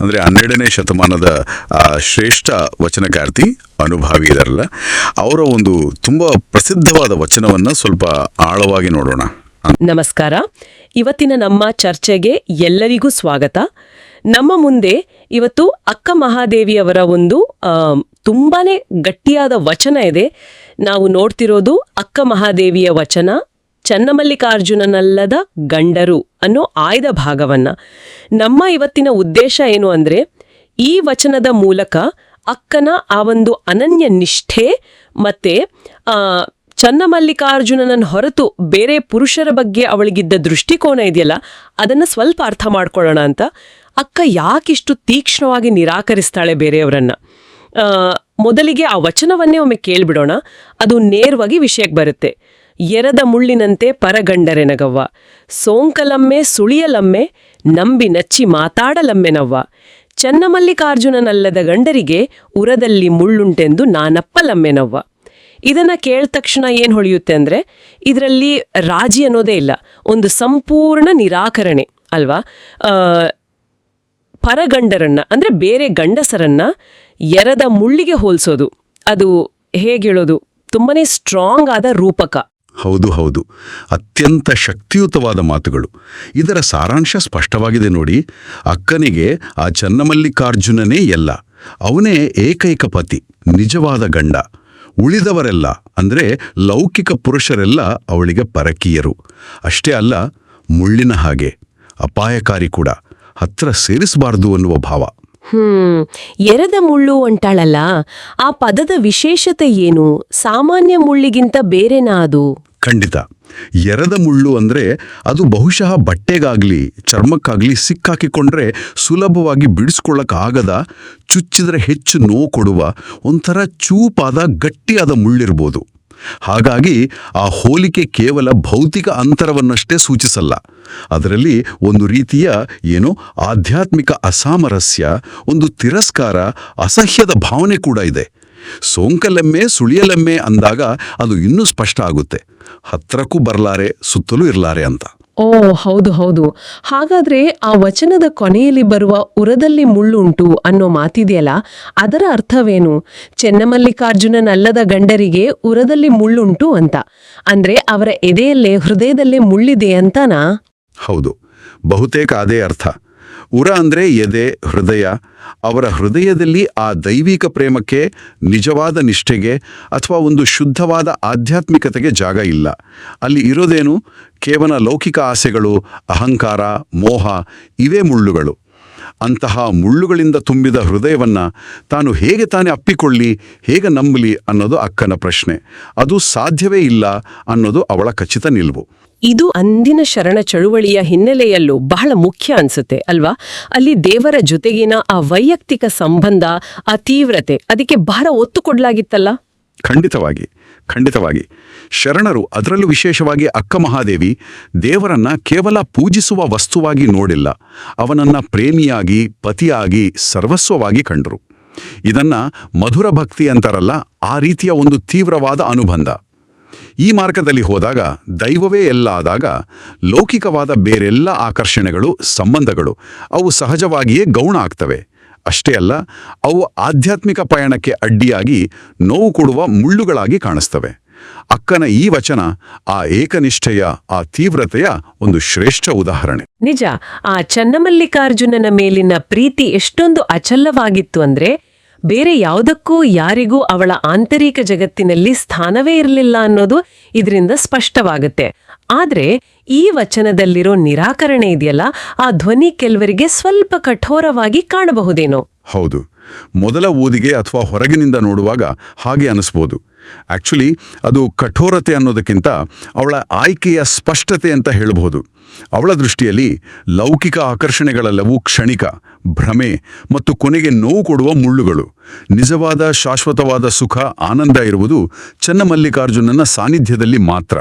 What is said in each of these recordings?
ಅಂದರೆ ಹನ್ನೆರಡನೇ ಶತಮಾನದ ಶ್ರೇಷ್ಠ ವಚನಕಾರ್ತಿ ಅನುಭಾವಿ ಇದರಲ್ಲ, ಅವರ ಒಂದು ತುಂಬ ಪ್ರಸಿದ್ಧವಾದ ವಚನವನ್ನು ಸ್ವಲ್ಪ ಆಳವಾಗಿ ನೋಡೋಣ. ನಮಸ್ಕಾರ. ಇವತ್ತಿನ ನಮ್ಮ ಚರ್ಚೆಗೆ ಎಲ್ಲರಿಗೂ ಸ್ವಾಗತ. ನಮ್ಮ ಮುಂದೆ ಇವತ್ತು ಅಕ್ಕ ಮಹಾದೇವಿಯವರ ಒಂದು ತುಂಬಾ ಗಟ್ಟಿಯಾದ ವಚನ ಇದೆ. ನಾವು ನೋಡ್ತಿರೋದು ಅಕ್ಕ ಮಹಾದೇವಿಯ ವಚನ, ಚನ್ನಮಲ್ಲಿಕಾರ್ಜುನನಲ್ಲದ ಗಂಡರು. ಅನ್ನೋ ಆಯ್ದ ಭಾಗವನ್ನ. ನಮ್ಮ ಇವತ್ತಿನ ಉದ್ದೇಶ ಏನು ಅಂದ್ರೆ, ಈ ವಚನದ ಮೂಲಕ ಅಕ್ಕನ ಆ ಒಂದು ಅನನ್ಯ ನಿಷ್ಠೆ ಮತ್ತೆ ಚನ್ನಮಲ್ಲಿಕಾರ್ಜುನನನ್ನು ಹೊರತು ಬೇರೆ ಪುರುಷರ ಬಗ್ಗೆ ಅವಳಿಗಿದ್ದ ದೃಷ್ಟಿಕೋನ ಇದೆಯಲ್ಲ, ಅದನ್ನ ಸ್ವಲ್ಪ ಅರ್ಥ ಮಾಡ್ಕೊಳ್ಳೋಣ ಅಂತ. ಅಕ್ಕ ಯಾಕಿಷ್ಟು ತೀಕ್ಷ್ಣವಾಗಿ ನಿರಾಕರಿಸ್ತಾಳೆ ಬೇರೆಯವರನ್ನ. ಮೊದಲಿಗೆ ಆ ವಚನವನ್ನೇ ಒಮ್ಮೆ ಕೇಳಿಬಿಡೋಣ. ಅದು ನೇರವಾಗಿ ವಿಷಯಕ್ಕೆ ಬರುತ್ತೆ. ಎರದ ಮುಳ್ಳಿನಂತೆ ಪರಗಂಡರೆನಗವ್ವ ಸೋಂಕಲಮ್ಮೆ ಸುಳಿಯಲಮ್ಮೆ, ನಂಬಿ ನಚ್ಚಿ ಮಾತಾಡಲಮ್ಮೆನವ್ವ. ಚನ್ನಮಲ್ಲಿಕಾರ್ಜುನನಲ್ಲದ ಗಂಡರಿಗೆ ಉರದಲ್ಲಿ ಮುಳ್ಳುಂಟೆಂದು ನಾನಪ್ಪಲಮ್ಮೆನವ್ವ. ಇದನ್ನ ಕೇಳಿದ ತಕ್ಷಣ ಏನು ಹೊಳೆಯುತ್ತೆ ಅಂದರೆ, ಇದರಲ್ಲಿ ರಾಜಿ ಅನ್ನೋದೇ ಇಲ್ಲ, ಒಂದು ಸಂಪೂರ್ಣ ನಿರಾಕರಣೆ ಅಲ್ವಾ? ಪರಗಂಡರನ್ನ, ಅಂದ್ರೆ ಬೇರೆ ಗಂಡಸರನ್ನ ಎರದ ಮುಳ್ಳಿಗೆ ಹೋಲಿಸೋದು. ಅದು ಹೇಗೆ ಹೇಳೋದು? ತುಂಬಾನೇ ಸ್ಟ್ರಾಂಗ್ ಆದ ರೂಪಕ. ಹೌದು ಹೌದು. ಅತ್ಯಂತ ಶಕ್ತಿಯುತವಾದ ಮಾತುಗಳು. ಇದರ ಸಾರಾಂಶ ಸ್ಪಷ್ಟವಾಗಿದೆ ನೋಡಿ. ಅಕ್ಕನಿಗೆ ಆ ಚನ್ನಮಲ್ಲಿಕಾರ್ಜುನನೇ ಎಲ್ಲ. ಅವನೇ ಏಕೈಕ ಪತಿ, ನಿಜವಾದ ಗಂಡ. ಉಳಿದವರೆಲ್ಲ, ಅಂದ್ರೆ ಲೌಕಿಕ ಪುರುಷರೆಲ್ಲ ಅವಳಿಗೆ ಪರಕೀಯರು. ಅಷ್ಟೇ ಅಲ್ಲ, ಮುಳ್ಳಿನ ಹಾಗೆ, ಅಪಾಯಕಾರಿ ಕೂಡ. ಹತ್ರ ಸೇರಿಸಬಾರದು ಅನ್ನುವ ಭಾವ. ಹ್ಮ್, ಎರದ ಮುಳ್ಳು ಅಂಟಾಳಲ್ಲ ಆ ಪದದ ವಿಶೇಷತೆ ಏನು? ಸಾಮಾನ್ಯ ಮುಳ್ಳಿಗಿಂತ ಬೇರೆನಾ ಅದು? ಖಂಡಿತ. ಎರದ ಮುಳ್ಳು ಅಂದ್ರೆ ಅದು ಬಹುಶಃ ಬಟ್ಟೆಗಾಗ್ಲಿ, ಚರ್ಮಕ್ಕಾಗ್ಲಿ ಸಿಕ್ಕಾಕಿಕೊಂಡ್ರೆ ಸುಲಭವಾಗಿ ಬಿಡಿಸ್ಕೊಳ್ಳಕ್ಕಾಗದ ಚುಚ್ಚಿದ್ರೆ ಹೆಚ್ಚು ನೋವು ಕೊಡುವ, ಒಂಥರ ಚೂಪಾದ ಗಟ್ಟಿಯಾದ ಮುಳ್ಳಿರ್ಬೋದು. ಹಾಗಾಗಿ ಆ ಹೋಲಿಕೆ ಕೇವಲ ಭೌತಿಕ ಅಂತರವನ್ನಷ್ಟೇ ಸೂಚಿಸಲ್ಲ. ಅದರಲ್ಲಿ ಒಂದು ರೀತಿಯ ಏನೋ ಆಧ್ಯಾತ್ಮಿಕ ಅಸಾಮರಸ್ಯ, ಒಂದು ತಿರಸ್ಕಾರ, ಅಸಹ್ಯದ ಭಾವನೆ ಕೂಡ ಇದೆ. ಸೋಂಕಲೆಮ್ಮೆ, ಸುಳಿಯಲೆಮ್ಮೆ ಅಂದಾಗ ಅದು ಇನ್ನೂ ಸ್ಪಷ್ಟ ಆಗುತ್ತೆ. ಹತ್ತಿರಕ್ಕೂ ಬರಲಾರೆ, ಸುತ್ತಲೂ ಇರಲಾರೆ ಅಂತ. ಓ, ಹೌದು ಹೌದು. ಹಾಗಾದ್ರೆ ಆ ವಚನದ ಕೊನೆಯಲ್ಲಿ ಬರುವ ಉರದಲ್ಲಿ ಮುಳ್ಳುಂಟು ಅನ್ನೋ ಮಾತಿದೆಯಲ್ಲ, ಅದರ ಅರ್ಥವೇನು? ಚೆನ್ನಮಲ್ಲಿಕಾರ್ಜುನನಲ್ಲದ ಗಂಡರಿಗೆ ಉರದಲ್ಲಿ ಮುಳ್ಳುಂಟು ಅಂತ. ಅಂದ್ರೆ ಅವರ ಎದೆಯಲ್ಲೇ, ಹೃದಯದಲ್ಲೇ ಮುಳ್ಳಿದೆ ಅಂತನಾ? ಹೌದು. ಬಹುತೇಕ ಅದೇ ಅರ್ಥ. ಉರ ಅಂದರೆ ಎದೆ, ಹೃದಯ. ಅವರ ಹೃದಯದಲ್ಲಿ ಆ ದೈವಿಕ ಪ್ರೇಮಕ್ಕೆ, ನಿಜವಾದ ನಿಷ್ಠೆಗೆ ಅಥವಾ ಒಂದು ಶುದ್ಧವಾದ ಆಧ್ಯಾತ್ಮಿಕತೆಗೆ ಜಾಗ ಇಲ್ಲ. ಅಲ್ಲಿ ಇರೋದೇನು? ಕೇವಲ ಲೌಕಿಕ ಆಸೆಗಳು, ಅಹಂಕಾರ, ಮೋಹ, ಇವೇ ಮುಳ್ಳುಗಳು. ಅಂತಹ ಮುಳ್ಳುಗಳಿಂದ ತುಂಬಿದ ಹೃದಯವನ್ನ ತಾನು ಹೇಗೆ ತಾನೇ ಅಪ್ಪಿಕೊಳ್ಳಿ, ಹೇಗೆ ನಂಬಲಿ ಅನ್ನೋದು ಅಕ್ಕನ ಪ್ರಶ್ನೆ. ಅದು ಸಾಧ್ಯವೇ ಇಲ್ಲ ಅನ್ನೋದು ಅವಳ ಖಚಿತ ನಿಲುವು. ಇದು ಅಂದಿನ ಶರಣ ಚಳುವಳಿಯ ಹಿನ್ನೆಲೆಯಲ್ಲೂ ಬಹಳ ಮುಖ್ಯ ಅನ್ಸುತ್ತೆ, ಅಲ್ವಾ? ಅಲ್ಲಿ ದೇವರ ಜೊತೆಗಿನ ಆ ವೈಯಕ್ತಿಕ ಸಂಬಂಧ, ಆ ತೀವ್ರತೆ, ಅದಕ್ಕೆ ಬಹಳ ಒತ್ತು ಕೊಡಲಾಗಿತ್ತಲ್ಲ? ಖಂಡಿತವಾಗಿ ಖಂಡಿತವಾಗಿ. ಶರಣರು ಅದರಲ್ಲೂ ವಿಶೇಷವಾಗಿ ಅಕ್ಕ ಮಹಾದೇವಿ ದೇವರನ್ನ ಕೇವಲ ಪೂಜಿಸುವ ವಸ್ತುವಾಗಿ ನೋಡಿಲ್ಲ. ಅವನನ್ನ ಪ್ರೇಮಿಯಾಗಿ, ಪತಿಯಾಗಿ, ಸರ್ವಸ್ವವಾಗಿ ಕಂಡರು. ಇದನ್ನ ಮಧುರ ಭಕ್ತಿ ಅಂತಾರಲ್ಲ, ಆ ರೀತಿಯ ಒಂದು ತೀವ್ರವಾದ ಅನುಬಂಧ. ಈ ಮಾರ್ಗದಲ್ಲಿ ಹೋದಾಗ ದೈವವೇ ಎಲ್ಲ ಆದಾಗ ಲೌಕಿಕವಾದ ಬೇರೆಲ್ಲ ಆಕರ್ಷಣೆಗಳು, ಸಂಬಂಧಗಳು, ಅವು ಸಹಜವಾಗಿಯೇ ಗೌಣ ಆಗ್ತವೆ. ಅಷ್ಟೇ ಅಲ್ಲ, ಅವು ಆಧ್ಯಾತ್ಮಿಕ ಪಯಣಕ್ಕೆ ಅಡ್ಡಿಯಾಗಿ ನೋವು ಕೊಡುವ ಮುಳ್ಳುಗಳಾಗಿ ಕಾಣಿಸ್ತವೆ. ಅಕ್ಕನ ಈ ವಚನ, ಆ ಏಕನಿಷ್ಠೆಯ, ಆ ತೀವ್ರತೆಯ ಒಂದು ಶ್ರೇಷ್ಠ ಉದಾಹರಣೆ. ನಿಜ, ಆ ಚನ್ನಮಲ್ಲಿಕಾರ್ಜುನನ ಮೇಲಿನ ಪ್ರೀತಿ ಎಷ್ಟೊಂದು ಅಚಲ್ಲವಾಗಿತ್ತು ಅಂದ್ರೆ ಬೇರೆ ಯಾವುದಕ್ಕೂ ಯಾರಿಗೂ ಅವಳ ಆಂತರಿಕ ಜಗತ್ತಿನಲ್ಲಿ ಸ್ಥಾನವೇ ಇರಲಿಲ್ಲ ಅನ್ನೋದು ಇದರಿಂದ ಸ್ಪಷ್ಟವಾಗುತ್ತೆ. ಆದರೆ ಈ ವಚನದಲ್ಲಿರೋ ನಿರಾಕರಣೆ ಇದೆಯಲ್ಲ, ಆ ಧ್ವನಿ ಕೆಲವರಿಗೆ ಸ್ವಲ್ಪ ಕಠೋರವಾಗಿ ಕಾಣಬಹುದೇನೋ. ಹೌದು. ಮೊದಲ ಓದಿಗೆ ಅಥವಾ ಹೊರಗಿನಿಂದ ನೋಡುವಾಗ ಹಾಗೆ ಅನಿಸ್ಬೋದು. ಆಕ್ಚುಲಿ ಅದು ಕಠೋರತೆ ಅನ್ನೋದಕ್ಕಿಂತ ಅವಳ ಆಯ್ಕೆಯ ಸ್ಪಷ್ಟತೆ ಅಂತ ಹೇಳಬಹುದು. ಅವಳ ದೃಷ್ಟಿಯಲ್ಲಿ ಲೌಕಿಕ ಆಕರ್ಷಣೆಗಳೆಲ್ಲವೂ ಕ್ಷಣಿಕ ಭ್ರಮೆ ಮತ್ತು ಕೊನೆಗೆ ನೋವು ಕೊಡುವ ಮುಳ್ಳುಗಳು. ನಿಜವಾದ ಶಾಶ್ವತವಾದ ಸುಖ, ಆನಂದ ಇರುವುದು ಚನ್ನಮಲ್ಲಿಕಾರ್ಜುನನ ಸಾನ್ನಿಧ್ಯದಲ್ಲಿ ಮಾತ್ರ.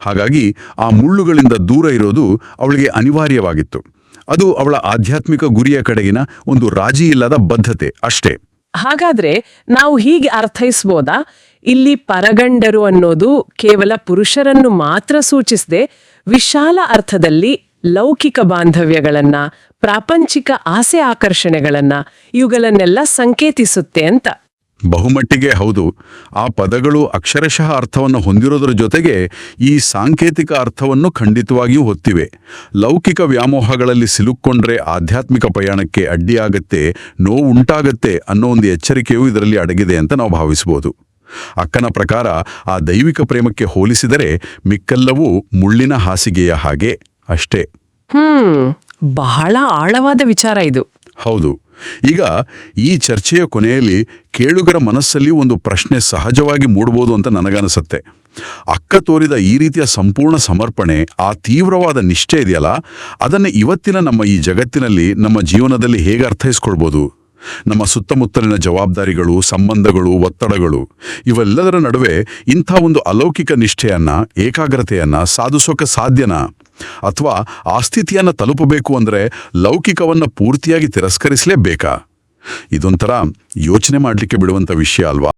ಹಾಗಾಗಿ ಆ ಮುಳ್ಳುಗಳಿಂದ ದೂರ ಇರೋದು ಅವಳಿಗೆ ಅನಿವಾರ್ಯವಾಗಿತ್ತು. ಅದು ಅವಳ ಆಧ್ಯಾತ್ಮಿಕ ಗುರಿಯ ಕಡೆಗಿನ ಒಂದು ರಾಜಿ ಇಲ್ಲದ ಬದ್ಧತೆ ಅಷ್ಟೇ. ಹಾಗಾದ್ರೆ ನಾವು ಹೀಗೆ ಅರ್ಥೈಸ್ಬೋದಾ? ಇಲ್ಲಿ ಪರಗಂಡರು ಅನ್ನೋದು ಕೇವಲ ಪುರುಷರನ್ನು ಮಾತ್ರ ಸೂಚಿಸದೆ ವಿಶಾಲ ಅರ್ಥದಲ್ಲಿ ಲೌಕಿಕ ಬಾಂಧವ್ಯಗಳನ್ನು, ಪ್ರಾಪಂಚಿಕ ಆಸೆ ಆಕರ್ಷಣೆಗಳನ್ನು ಇವುಗಳನ್ನೆಲ್ಲ ಸಂಕೇತಿಸುತ್ತೆ ಅಂತ. ಬಹುಮಟ್ಟಿಗೆ ಹೌದು. ಆ ಪದಗಳು ಅಕ್ಷರಶಃ ಅರ್ಥವನ್ನು ಹೊಂದಿರೋದರ ಜೊತೆಗೆ ಈ ಸಾಂಕೇತಿಕ ಅರ್ಥವನ್ನು ಖಂಡಿತವಾಗಿಯೂ ಹೊತ್ತಿವೆ. ಲೌಕಿಕ ವ್ಯಾಮೋಹಗಳಲ್ಲಿ ಸಿಲುಕ್ಕೊಂಡ್ರೆ ಆಧ್ಯಾತ್ಮಿಕ ಪ್ರಯಾಣಕ್ಕೆ ಅಡ್ಡಿಯಾಗತ್ತೆ, ನೋವು ಉಂಟಾಗತ್ತೆ ಅನ್ನೋ ಒಂದು ಎಚ್ಚರಿಕೆಯೂ ಇದರಲ್ಲಿ ಅಡಗಿದೆ ಅಂತ ನಾವು ಭಾವಿಸಬಹುದು. ಅಕ್ಕನ ಪ್ರಕಾರ ಆ ದೈವಿಕ ಪ್ರೇಮಕ್ಕೆ ಹೋಲಿಸಿದರೆ ಮಿಕ್ಕೆಲ್ಲವೂ ಮುಳ್ಳಿನ ಹಾಸಿಗೆಯ ಹಾಗೆ. ಅಷ್ಟೇ. ಹ್ಮ್ ಬಹಳ ಆಳವಾದ ವಿಚಾರ ಇದು. ಹೌದು. ಈಗ ಈ ಚರ್ಚೆಯ ಕೊನೆಯಲ್ಲಿ ಕೇಳುಗರ ಮನಸ್ಸಲ್ಲಿ ಒಂದು ಪ್ರಶ್ನೆ ಸಹಜವಾಗಿ ಮೂಡಬಹುದು ಅಂತ ನನಗನ್ನಿಸುತ್ತೆ. ಅಕ್ಕ ತೋರಿದ ಈ ರೀತಿಯ ಸಂಪೂರ್ಣ ಸಮರ್ಪಣೆ ಆ ತೀವ್ರವಾದ ನಿಷ್ಠೆ ಇದೆಯಲ್ಲ? ಅದನ್ನು ಇವತ್ತಿನ ನಮ್ಮ ಈ ಜಗತ್ತಿನಲ್ಲಿ ನಮ್ಮ ಜೀವನದಲ್ಲಿ ಹೇಗೆ ಅರ್ಥೈಸ್ಕೊಳ್ಬೋದು? ನಮ್ಮ ಸುತ್ತಮುತ್ತಲಿನ ಜವಾಬ್ದಾರಿಗಳು ಸಂಬಂಧಗಳು ಒತ್ತಡಗಳು ಇವೆಲ್ಲದರ ನಡುವೆ ಇಂಥ ಒಂದು ಅಲೌಕಿಕ ನಿಷ್ಠೆಯನ್ನ ಏಕಾಗ್ರತೆಯನ್ನ ಸಾಧಿಸೋಕೆ ಸಾಧ್ಯನಾ ಅಥವಾ ಆ ಸ್ಥಿತಿಯನ್ನು ತಲುಪಬೇಕು ಅಂದ್ರೆ ಲೌಕಿಕವನ್ನ ಪೂರ್ತಿಯಾಗಿ ತಿರಸ್ಕರಿಸಲೇಬೇಕಾ? ಇದೊಂಥರ ಯೋಚನೆ ಮಾಡಲಿಕ್ಕೆ ಬಿಡುವಂಥ ವಿಷಯ ಅಲ್ವಾ?